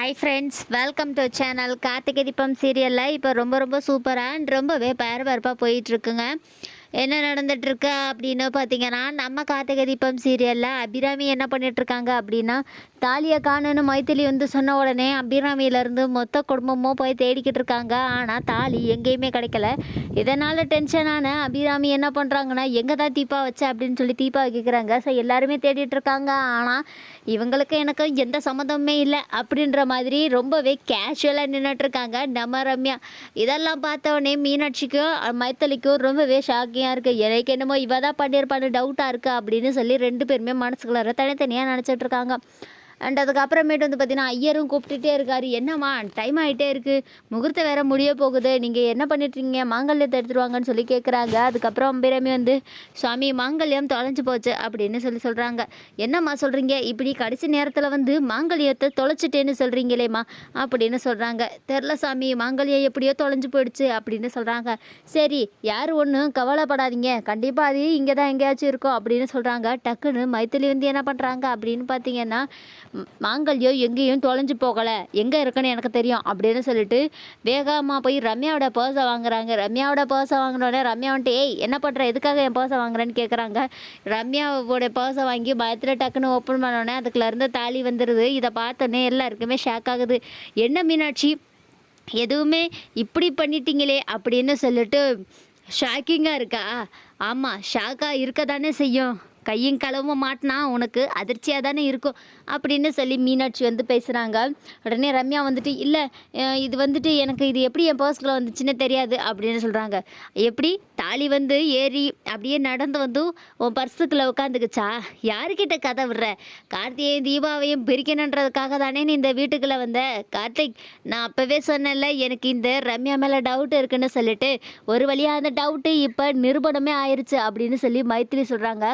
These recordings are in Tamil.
Hi friends welcome to channel Karthigai Deepam சீரியலில் இப்போ ரொம்ப ரொம்ப சூப்பராக அண்ட் ரொம்பவே பரபரப்பாக போயிட்டுருக்குங்க என்ன நடந்துட்டுருக்கு அப்படின்னு பார்த்தீங்கன்னா நம்ம கார்த்திகை தீபம் சீரியலில் அபிராமி என்ன பண்ணிகிட்ருக்காங்க அப்படின்னா தாலியை காணுன்னு மைத்திலி வந்து சொன்ன உடனே அபிராமியிலேருந்து மொத்த குடும்பமும் போய் தேடிக்கிட்டு இருக்காங்க ஆனால் தாலி எங்கேயுமே கிடைக்கல. இதனால் டென்ஷனான அபிராமி என்ன பண்ணுறாங்கன்னா எங்கே தான் தீபா வச்ச? அப்படின்னு சொல்லி தீபா கேட்குறாங்க ஸோ எல்லாருமே தேடிட்டுருக்காங்க. ஆனால் இவங்களுக்கு எனக்கும் எந்த சம்மந்தமுமே இல்லை அப்படின்ற மாதிரி ரொம்பவே கேஷுவலாக நின்றுட்டுருக்காங்க நம்ம ரம்யா. இதெல்லாம் பார்த்தோடனே மீனாட்சிக்கும் மைத்தலிக்கும் ரொம்பவே ஷாக்கிங்காக இருக்குது எனக்கு என்னமோ இவ தான் பண்ணியிருப்பான்னு டவுட்டாக இருக்குது அப்படின்னு சொல்லி ரெண்டு பேருமே மனசுக்குள்ளார தனித்தனியாக நினச்சிட்ருக்காங்க அண்ட் அதுக்கப்புறமேட்டு வந்து பார்த்தீங்கன்னா ஐயரும் கூப்பிட்டுட்டே இருக்காரு. என்னம்மா டைம் ஆகிட்டே இருக்குது முகூர்த்தம் வேற முடிய போகுது. நீங்கள் என்ன பண்ணிட்டுருங்க மாங்கல்யத்தை எடுத்துருவாங்கன்னு சொல்லி கேட்குறாங்க அதுக்கப்புறம் அம்பிரமி வந்து சுவாமி மாங்கல்யம் தொலைஞ்சு போச்சு அப்படின்னு சொல்லி சொல்கிறாங்க என்னம்மா சொல்கிறீங்க இப்படி கடைசி நேரத்தில் வந்து மாங்கல்யத்தை தொலைச்சிட்டேன்னு சொல்கிறீங்களேம்மா அப்படின்னு சொல்கிறாங்க தெரில சாமி மாங்கல்யம் எப்படியோ தொலைஞ்சு போயிடுச்சு அப்படின்னு சொல்கிறாங்க சரி யார் ஒன்றும் கவலைப்படாதீங்க. கண்டிப்பாக அது இங்கே தான் எங்கேயாச்சும் இருக்கும் அப்படின்னு சொல்கிறாங்க டக்குன்னு மைத்திலி வந்து என்ன பண்ணுறாங்க அப்படின்னு பார்த்தீங்கன்னா மாங்கல்யோ எங்கேயும் தொலைஞ்சு போகலை. எங்கே இருக்குன்னு எனக்கு தெரியும் அப்படின்னு சொல்லிட்டு வேகமாக போய் ரம்யாவோட பர்ஸை வாங்குறாங்க. ரம்யாவோட பர்ஸை வாங்கினோடனே ரம்யா வந்துட்டு ஏய் என்ன பண்ணுற எதுக்காக என் பர்ஸை வாங்குறேன்னு கேட்குறாங்க ரம்யாவோட பர்ஸை வாங்கி பயத்தில் டக்குன்னு ஓப்பன் பண்ணோடனே அதுக்குள்ள இருந்து தாலி வந்துடுது இதை பார்த்தோன்னே எல்லாருக்குமே ஷாக் ஆகுது. என்ன மீனாட்சி? எதுவுமே இப்படி பண்ணிட்டீங்களே? அப்படின்னு சொல்லிட்டு ஷாக்கிங்காக இருக்கா? ஆமாம் ஷாக்காக இருக்க தானே செய்யும். கையும் களவும் மாட்டினா உனக்கு அதிர்ச்சியாக தானே இருக்கும் அப்படின்னு சொல்லி மீனாட்சி வந்து பேசுகிறாங்க உடனே ரம்யா வந்துட்டு இல்லை இது வந்துட்டு எனக்கு இது எப்படி என் பர்ஸ்குள்ளே வந்துச்சுன்னு தெரியாது அப்படின்னு சொல்கிறாங்க எப்படி? தாலி வந்து ஏறி அப்படியே நடந்து வந்து உன் பர்ஸுக்குள்ளே உட்காந்துக்குச்சா யாருக்கிட்ட கதை விடுற? கார்த்தியையும் தீபாவையும் பிரிக்கணுன்றதுக்காக தானே நீ இந்த வீட்டுக்குள்ளே வந்த? கார்த்திக் நான் அப்போவே சொன்னேன்ல எனக்கு இந்த ரம்யா மேலே டவுட் இருக்குன்னு சொல்லிட்டு ஒரு வழியாக அந்த டவுட்டு இப்போ நிரூபணமே ஆயிடுச்சு அப்படின்னு சொல்லி மைத்திரி சொல்கிறாங்க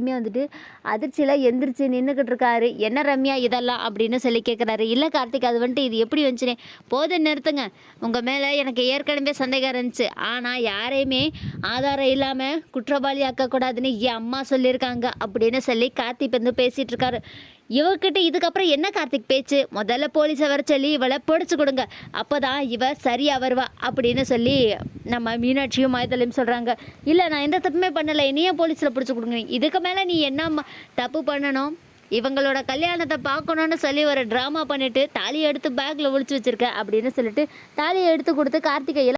கார்த்தியுமே வந்துட்டு அதிர்ச்சியில் எந்திரிச்சு நின்றுக்கிட்டு இருக்காரு என்ன ரம்யா இதெல்லாம்? அப்படின்னு சொல்லி கேட்குறாரு இல்லை கார்த்திக் அது வந்துட்டு இது எப்படி வந்துச்சுனே? போதும் நிறுத்துங்க. உங்கள் மேலே எனக்கு ஏற்கனவே சந்தேகம் இருந்துச்சு. ஆனால் யாரையுமே ஆதாரம் இல்லாமல் குற்றவாளி ஆக்கக்கூடாதுன்னு என் அம்மா சொல்லியிருக்காங்க. அப்படின்னு சொல்லி கார்த்திக் வந்து பேசிகிட்டு இருக்காரு. இவகிட்ட இதுக்கப்புறம் என்ன கார்த்திக் பேச்சு? முதல்ல போலீஸை வர சொல்லி இவளை பிடிச்சி கொடுங்க. அப்போ தான் இவ சரியா வருவா அப்படின்னு சொல்லி நம்ம மீனாட்சியும் மைதலையும் சொல்கிறாங்க இல்லை நான் எந்த தப்புமே பண்ணலை. என்னையே போலீஸில் பிடிச்சி கொடுங்க. இதுக்கு மேலே நீ என்ன தப்பு பண்ணணும்? இவங்களோட கல்யாணத்தை பார்க்கணுன்னு சொல்லி ஒரு ட்ராமா பண்ணிட்டு தாலியை எடுத்து பேக்கில் ஒழிச்சு வச்சிருக்க அப்படின்னு சொல்லிட்டு தாலியை எடுத்து கொடுத்து கார்த்திகையில்